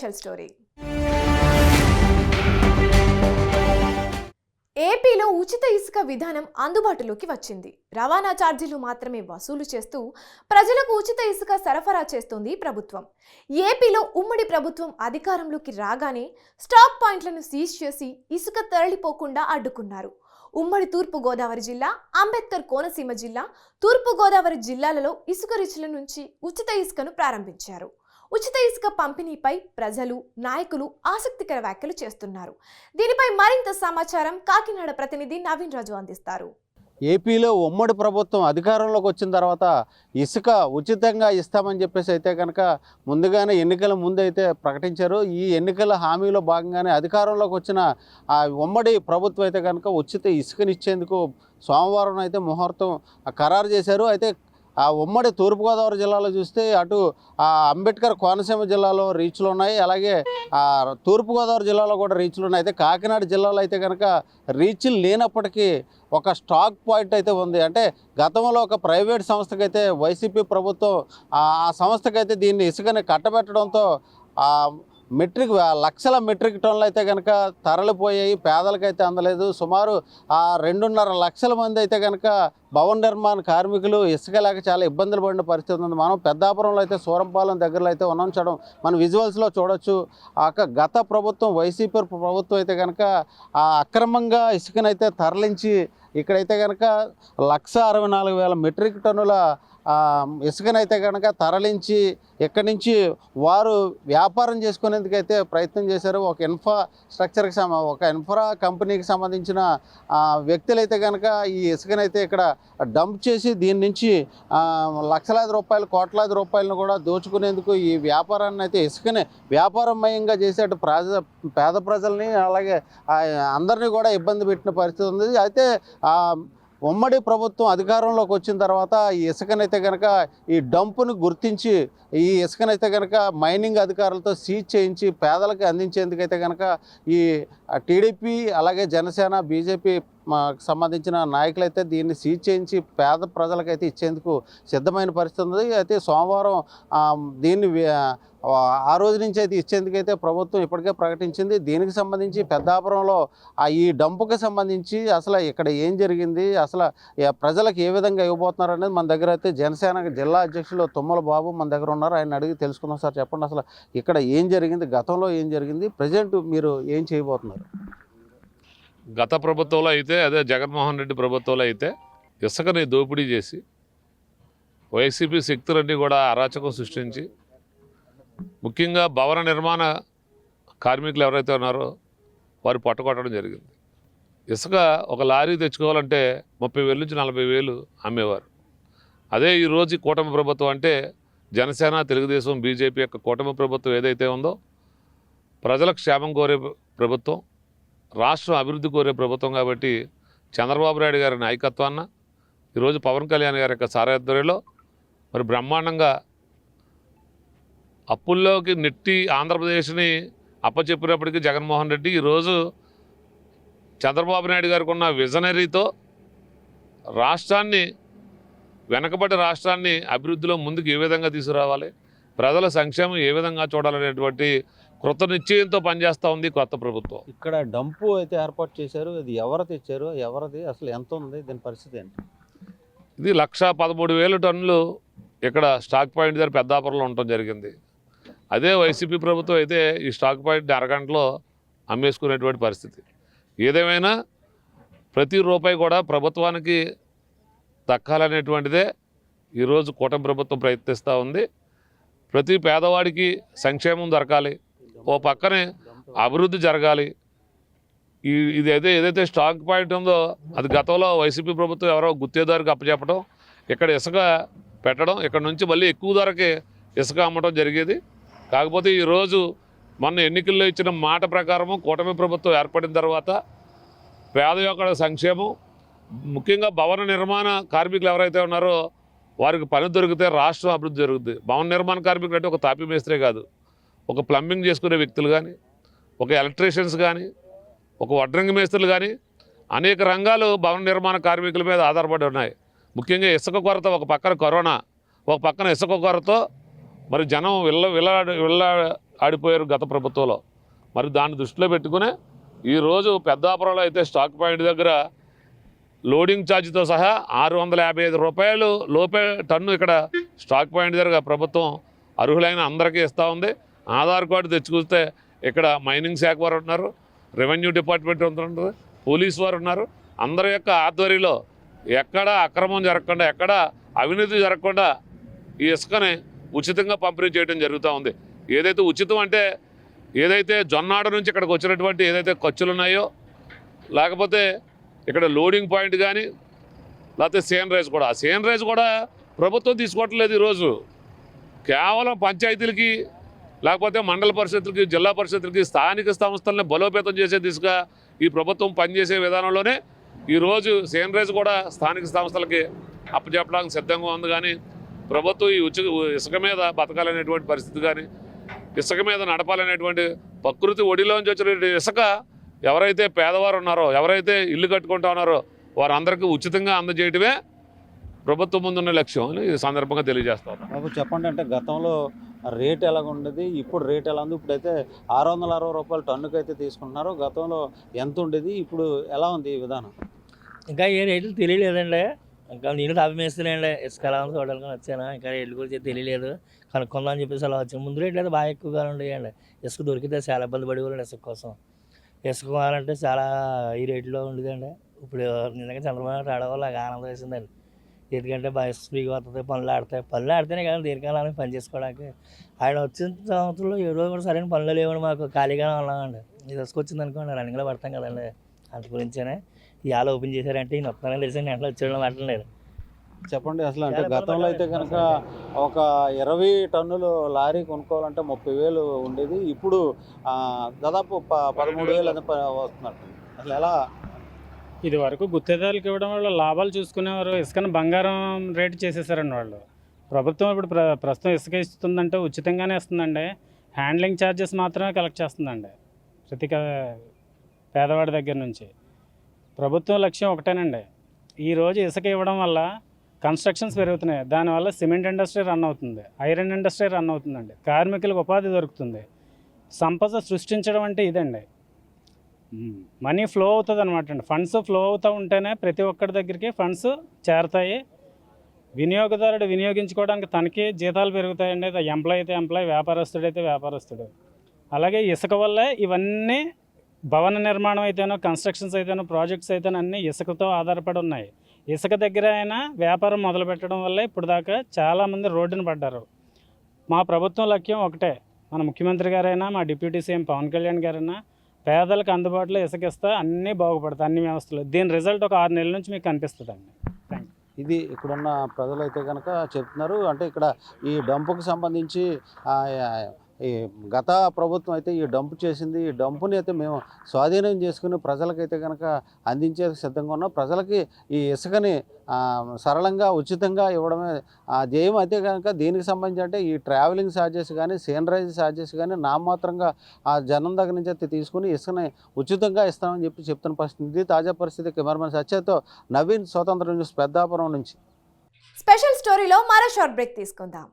Special story. ఏపీలో ఉచిత ఇసుక విధానం అందుబాటులోకి వచ్చింది. రవాణా ఛార్జీలు మాత్రమే వసూలు చేస్తూ ప్రజలకు ఉచిత ఇసుక సరఫరా చేస్తోంది ప్రభుత్వం. ఏపీలో ఉమ్మడి ప్రభుత్వం అధికారంలోకి రాగానే స్టాక్ పాయింట్లను సీజ్ చేసి ఇసుక తరలిపోకుండా అడ్డుకున్నారు. ఉమ్మడి తూర్పుగోదావరి జిల్లా అంబేద్కర్ కోనసీమ జిల్లా తూర్పుగోదావరి జిల్లాలలో ఇసుక రుచుల నుంచి ఉచిత ఇసుకను ప్రారంభించారు. ఉచిత ఇసుక పంపిణీపై ప్రజలు నాయకులు ఆసక్తికర వ్యాఖ్యలు చేస్తున్నారు. దీనిపై మరింత సమాచారం కాకినాడ ప్రతినిధి నవీన్ రాజు అందిస్తారు. ఏపీలో ఉమ్మడి ప్రభుత్వం అధికారంలోకి వచ్చిన తర్వాత ఇసుక ఉచితంగా ఇస్తామని చెప్పేసి అయితే కనుక ముందుగానే ఎన్నికల ముందు అయితే ప్రకటించారు. ఈ ఎన్నికల హామీలో భాగంగానే అధికారంలోకి వచ్చిన ఆ ఉమ్మడి ప్రభుత్వం అయితే కనుక ఉచిత ఇసుకనిచ్చేందుకు సోమవారం అయితే ముహూర్తం ఖరారు చేశారు. అయితే ఆ ఉమ్మడి తూర్పుగోదావరి జిల్లాలో చూస్తే అటు ఆ అంబేద్కర్ కోనసీమ జిల్లాలో రీచ్లు ఉన్నాయి. అలాగే తూర్పుగోదావరి జిల్లాలో కూడా రీచ్లు ఉన్నాయి. అయితే కాకినాడ జిల్లాలో అయితే కనుక రీచ్లు లేనప్పటికీ ఒక స్టాక్ పాయింట్ అయితే ఉంది. అంటే గతంలో ఒక ప్రైవేట్ సంస్థకైతే వైసీపీ ప్రభుత్వం ఆ సంస్థకైతే దీన్ని ఇసుకని కట్టబెట్టడంతో మెట్రిక్ లక్షల మెట్రిక్ టన్నులు అయితే కనుక తరలిపోయాయి పేదలకైతే అందలేదు. సుమారు ఆ రెండున్నర లక్షల మంది అయితే కనుక భవన నిర్మాణ కార్మికులు ఇసుక లేక చాలా ఇబ్బందులు పడిన పరిస్థితి ఉంది. మనం పెద్దాపురంలో అయితే సూరంపాలెం దగ్గరలో అయితే ఉన్నాం. చూడడం మనం విజువల్స్లో చూడొచ్చు. ఆ గత ప్రభుత్వం వైసీపీ ప్రభుత్వం అయితే కనుక ఆ అక్రమంగా ఇసుకనైతే తరలించి ఇక్కడైతే కనుక లక్ష అరవై నాలుగు వేల మెట్రిక్ టన్నుల ఇసుకనైతే కనుక తరలించి ఇక్కడి నుంచి వారు వ్యాపారం చేసుకునేందుకైతే ప్రయత్నం చేశారు. ఒక ఇన్ఫ్రా స్ట్రక్చర్కి సమ ఒక ఇన్ఫ్రా కంపెనీకి సంబంధించిన వ్యక్తులైతే కనుక ఈ ఇసుకనైతే ఇక్కడ డంప్ చేసి దీని నుంచి లక్షలాది రూపాయలు కోట్లాది రూపాయలను కూడా దోచుకునేందుకు ఈ వ్యాపారాన్ని అయితే ఇసుకనే వ్యాపారమయంగా చేసేట ప్రజ పేద ప్రజల్ని అలాగే అందరినీ కూడా ఇబ్బంది పెట్టిన పరిస్థితి ఉంది. అయితే ఉమ్మడి ప్రభుత్వం అధికారంలోకి వచ్చిన తర్వాత ఈ ఇసుకనైతే కనుక ఈ డంపును గుర్తించి ఈ ఇసుకనైతే కనుక మైనింగ్ అధికారులతో సీజ్ చేయించి పేదలకు అందించేందుకైతే కనుక ఈ టీడీపీ అలాగే జనసేన బీజేపీ సంబంధించిన నాయకులైతే దీన్ని సీజ్ చేయించి పేద ప్రజలకైతే ఇచ్చేందుకు సిద్ధమైన పరిస్థితి ఉంది అయితే సోమవారం దీన్ని ఆ, రోజు నుంచి అయితే ఇచ్చేందుకైతే ప్రభుత్వం ఇప్పటికే ప్రకటించింది. దీనికి సంబంధించి పెద్దాపురంలో ఆ ఈ డంపుకి సంబంధించి అసలు ఇక్కడ ఏం జరిగింది? అసలు ప్రజలకు ఏ విధంగా ఇవ్వబోతున్నారు అనేది మన దగ్గర అయితే జనసేన జిల్లా అధ్యక్షులు తుమ్మల బాబు మన దగ్గర ఉన్నారు. ఆయన అడిగి తెలుసుకుందాం సార్ చెప్పండి. అసలు ఇక్కడ ఏం జరిగింది? గతంలో ఏం జరిగింది? ప్రజెంట్ మీరు ఏం చేయబోతున్నారు? గత ప్రభుత్వంలో అయితే అదే జగన్మోహన్ రెడ్డి ప్రభుత్వంలో అయితే ఇసుకని దోపిడీ చేసి వైసీపీ శక్తులన్నీ కూడా అరాచకం సృష్టించి ముఖ్యంగా భవన నిర్మాణ కార్మికులు ఎవరైతే ఉన్నారో వారు పట్టుకొట్టడం జరిగింది. ఇసుక ఒక లారీ తెచ్చుకోవాలంటే ముప్పై వేలు నుంచి నలభై వేలు అమ్మేవారు. అదే ఈరోజు కూటమి ప్రభుత్వం అంటే జనసేన తెలుగుదేశం బీజేపీ యొక్క కూటమి ప్రభుత్వం ఏదైతే ఉందో ప్రజల క్షేమం కోరే ప్రభుత్వం రాష్ట్రం అభివృద్ధి కోరే ప్రభుత్వం కాబట్టి చంద్రబాబు నాయుడు గారి నాయకత్వాన్న ఈరోజు పవన్ కళ్యాణ్ గారి యొక్క సారథ్యంలో మరి బ్రహ్మాండంగా అప్పుల్లోకి నెట్టి ఆంధ్రప్రదేశ్ని అప్పచెప్పినప్పటికీ జగన్మోహన్ రెడ్డి ఈరోజు చంద్రబాబు నాయుడు గారికి ఉన్న విజనరీతో రాష్ట్రాన్ని వెనకబడి రాష్ట్రాన్ని అభివృద్ధిలో ముందుకు ఏ విధంగా తీసుకురావాలి ప్రజల సంక్షేమం ఏ విధంగా చూడాలనేటువంటి కృత నిశ్చయంతో పనిచేస్తూ ఉంది కొత్త ప్రభుత్వం. ఇక్కడ డంపు అయితే ఏర్పాటు చేశారు అది ఎవరు తెచ్చారు ఎవరిది అసలు ఎంత ఉంది దీని పరిస్థితి ఏంటి? ఇది లక్ష పదమూడు వేల టన్నులు ఇక్కడ స్టాక్ పాయింట్ దగ్గర పెద్దాపురంలో ఉండటం జరిగింది. అదే వైసీపీ ప్రభుత్వం అయితే ఈ స్టాక్ పాయింట్ అరగంటలో అమ్మేసుకునేటువంటి పరిస్థితి. ఏదేమైనా ప్రతి రూపాయి కూడా ప్రభుత్వానికి దక్కాలనేటువంటిదే ఈరోజు కూటమి ప్రభుత్వం ప్రయత్నిస్తూ ఉంది. ప్రతి పేదవాడికి సంక్షేమం దొరకాలి. ఓ పక్కనే అభివృద్ధి జరగాలి. ఈ ఇది అయితే ఏదైతే స్టాక్ పాయింట్ ఉందో అది గతంలో వైసీపీ ప్రభుత్వం ఎవరో గుత్తేదారికి అప్పచెప్పడం ఇక్కడ ఇసుక పెట్టడం ఇక్కడ నుంచి మళ్ళీ ఎక్కువ ధరకి ఇసుక అమ్మడం జరిగేది. కాకపోతే ఈరోజు మొన్న ఎన్నికల్లో ఇచ్చిన మాట ప్రకారము కూటమి ప్రభుత్వం ఏర్పడిన తర్వాత పేద యొక్క సంక్షేమం ముఖ్యంగా భవన నిర్మాణ కార్మికులు ఎవరైతే ఉన్నారో వారికి పని దొరికితే రాష్ట్రం అభివృద్ధి జరుగుతుంది భవన నిర్మాణ కార్మికులు అంటే ఒక తాపీ మేస్త్రే కాదు. ఒక ప్లంబింగ్ చేసుకునే వ్యక్తులు కానీ ఒక ఎలక్ట్రీషియన్స్ కానీ ఒక వడ్రంగి మేస్త్రులు కానీ అనేక రంగాలు భవన నిర్మాణ కార్మికుల మీద ఆధారపడి ఉన్నాయి. ముఖ్యంగా ఇసుక కొరత ఒక పక్కన కరోనా ఒక పక్కన ఇసుక కొరత మరి జనం వెళ్ళ వెళ్ళాడు విల్ల ఆడిపోయారు గత ప్రభుత్వంలో. మరి దాన్ని దృష్టిలో పెట్టుకునే ఈరోజు పెద్దాపురంలో అయితే స్టాక్ పాయింట్ దగ్గర లోడింగ్ ఛార్జీతో సహా ఆరు వందల యాభై ఐదు రూపాయలు లోపే టన్ను ఇక్కడ స్టాక్ పాయింట్ దగ్గర ప్రభుత్వం అర్హులైన అందరికీ ఇస్తూ ఉంది. ఆధార్ కార్డు తెచ్చుకొస్తే ఇక్కడ మైనింగ్ శాఖ వారు ఉన్నారు రెవెన్యూ డిపార్ట్మెంట్ ఉంటుంది పోలీస్ వారు ఉన్నారు. అందరి యొక్క ఆధ్వర్యంలో ఎక్కడ అక్రమం జరగకుండా ఎక్కడ అవినీతి జరగకుండా ఈ ఇసుకని ఉచితంగా పంపిణీ చేయడం జరుగుతూ ఉంది. ఏదైతే ఉచితం అంటే ఏదైతే జొన్నాడ నుంచి ఇక్కడికి వచ్చినటువంటి ఏదైతే ఖర్చులు ఉన్నాయో లేకపోతే ఇక్కడ లోడింగ్ పాయింట్ కానీ లేకపోతే సేన్ రైజ్ కూడా. ఆ సేన్ రైజ్ కూడా ప్రభుత్వం తీసుకోవట్లేదు ఈరోజు. కేవలం పంచాయతీలకి లేకపోతే మండల పరిషత్లకి జిల్లా పరిషత్లకి స్థానిక సంస్థలని బలోపేతం చేసే దిశగా ఈ ప్రభుత్వం పనిచేసే విధానంలోనే ఈరోజు సేన్ రైజ్ కూడా స్థానిక సంస్థలకి అప్పచెప్పడానికి సిద్ధంగా ఉంది కానీ ప్రభుత్వం ఈ ఉచి ఇసుక మీద బతకాలనేటువంటి పరిస్థితి కానీ ఇసుక మీద నడపాలనేటువంటి ప్రకృతి ఒడిలోంచి వచ్చిన ఇసుక ఎవరైతే పేదవారు ఉన్నారో ఎవరైతే ఇల్లు కట్టుకుంటా ఉన్నారో వారందరికీ ఉచితంగా అందజేయటమే ప్రభుత్వం ముందున్న లక్ష్యం అని ఈ సందర్భంగా తెలియజేస్తాను బాబు చెప్పండి అంటే గతంలో రేట్ ఎలా ఉండేది ఇప్పుడు రేట్ ఎలా ఉంది? ఇప్పుడైతే ఆరు వందల అరవై రూపాయలు టన్నుకి అయితే తీసుకుంటున్నారు. గతంలో ఎంత ఉండేది? ఇప్పుడు ఎలా ఉంది ఈ విధానం? ఇంకా ఏ రేట్లు తెలియలేదండి. ఇంకా నేను తాపి మేస్తున్నాండి ఇసుక ఎలా ఉందో వచ్చాను? ఇంకా రేట్లు గురించి తెలియలేదు. కనుక్కుందాం అని చెప్పేసి అలా వచ్చాను ముందు రేట్లు అయితే బాగా ఎక్కువగా ఉండేయండి. ఇసుక దొరికితే చాలా ఇబ్బంది పడేవాళ్ళండి ఇసుక కోసం. ఇసుక కొనాలంటే చాలా ఈ రేట్లో ఉండేదండి. ఇప్పుడు నిజంగా చంద్రబాబు నాయుడు రావడం వల్ల ఆనందం వేసిందండి. ఎందుకంటే బాగా ఫ్రీగా వస్తుంది పనులు ఆడతాయి పనులు ఆడితేనే కానీ దేనికైనా పని చేసుకోవడానికి. ఆయన వచ్చిన సంవత్సరంలో ఏ రోజు కూడా సరైన పనులు లేవండి మాకు. ఖాళీగానే ఉన్నామండి. ఇది వచ్చింది అనుకోండి రన్నింగ్లో పడతాం కదండి. అంత గురించేనే ఇవాళ ఓపెన్ చేశారంటే ఈయన వస్తున్నారని తెలిసి వెంటనే వచ్చేయడం మాట్లాడలేదు. చెప్పండి అసలు అంటే గతంలో అయితే కనుక ఒక ఇరవై టన్నులు లారీ కొనుక్కోవాలంటే ముప్పై వేలు ఉండేది. ఇప్పుడు దాదాపు ప పదమూడు వేలు అని ప- వస్తున్నారు. అసలు ఎలా? ఇది వరకు గుత్తేదారులకు ఇవ్వడం వల్ల లాభాలు చూసుకునేవారు. ఇసుకను బంగారం రేటు చేసేసారండి వాళ్ళు. ప్రభుత్వం ఇప్పుడు ప్ర ప్రస్తుతం ఇసుక ఇస్తుందంటే ఉచితంగానే ఇస్తుందండి. హ్యాండ్లింగ్ ఛార్జెస్ మాత్రమే కలెక్ట్ చేస్తుందండి. ప్రతి పేదవాడి దగ్గర నుంచి. ప్రభుత్వం లక్ష్యం ఒకటేనండి. ఈరోజు ఇసుక ఇవ్వడం వల్ల కన్స్ట్రక్షన్స్ పెరుగుతున్నాయి. దానివల్ల సిమెంట్ ఇండస్ట్రీ రన్ అవుతుంది. ఐరన్ ఇండస్ట్రీ రన్ అవుతుందండి. కార్మికులకు ఉపాధి దొరుకుతుంది. సంపద సృష్టించడం అంటే ఇదండి. మనీ ఫ్లో అవుతుంది అనమాట అండి. ఫండ్స్ ఫ్లో అవుతూ ఉంటేనే ప్రతి ఒక్కరి దగ్గరికి ఫండ్స్ చేరతాయి. వినియోగదారుడు వినియోగించుకోవడానికి తనకి జీతాలు పెరుగుతాయండి. ఎంప్లాయ్ అయితే ఎంప్లాయ్ వ్యాపారస్తుడు అయితే వ్యాపారస్తుడు. అలాగే ఇసుక వల్లే ఇవన్నీ భవన నిర్మాణం అయితేనో కన్స్ట్రక్షన్స్ అయితేనో ప్రాజెక్ట్స్ అయితేనో అన్నీ ఇసుకతో ఆధారపడి ఉన్నాయి. ఇసుక దగ్గర అయినా వ్యాపారం మొదలు పెట్టడం వల్ల ఇప్పుడు దాకా చాలామంది రోడ్డున పడ్డారు. మా ప్రభుత్వం లక్ష్యం ఒకటే. మన ముఖ్యమంత్రి గారైనా మా డిప్యూటీ సీఎం పవన్ కళ్యాణ్ గారైనా పేదలకు అందుబాటులో ఇసుకిస్తే అన్నీ బాగుపడతాయి అన్ని వ్యవస్థలు. దీని రిజల్ట్ ఒక ఆరు నెలల నుంచి మీకు కనిపిస్తుందండి. ఇది ఇక్కడున్న ప్రజలు అయితే కనుక చెప్తున్నారు. అంటే ఇక్కడ ఈ డంపుకు సంబంధించి ఈ గత ప్రభుత్వం అయితే ఈ డంపు చేసింది. ఈ డంపుని అయితే మేము స్వాధీనం చేసుకుని ప్రజలకైతే కనుక అందించే సిద్ధంగా ఉన్నాం. ప్రజలకి ఈ ఇసుకని సరళంగా ఉచితంగా ఇవ్వడమే ఆ ధ్యేయం అయితే కనుక దీనికి సంబంధించి అంటే ఈ ట్రావెలింగ్ ఛార్జెస్ కానీ సీనరైజ్ ఛార్జెస్ కానీ నామాత్రంగా ఆ జనం దగ్గర నుంచి అయితే తీసుకుని ఇసుకని ఉచితంగా ఇస్తామని చెప్పి చెప్తున్న పరిస్థితి ఇది తాజా పరిస్థితి కెమెరామెన్ సత్యతో నవీన్ స్వతంత్ర న్యూస్ పెద్దాపురం నుంచి. స్పెషల్ స్టోరీలో మరో షార్ట్ బ్రేక్ తీసుకుందాం.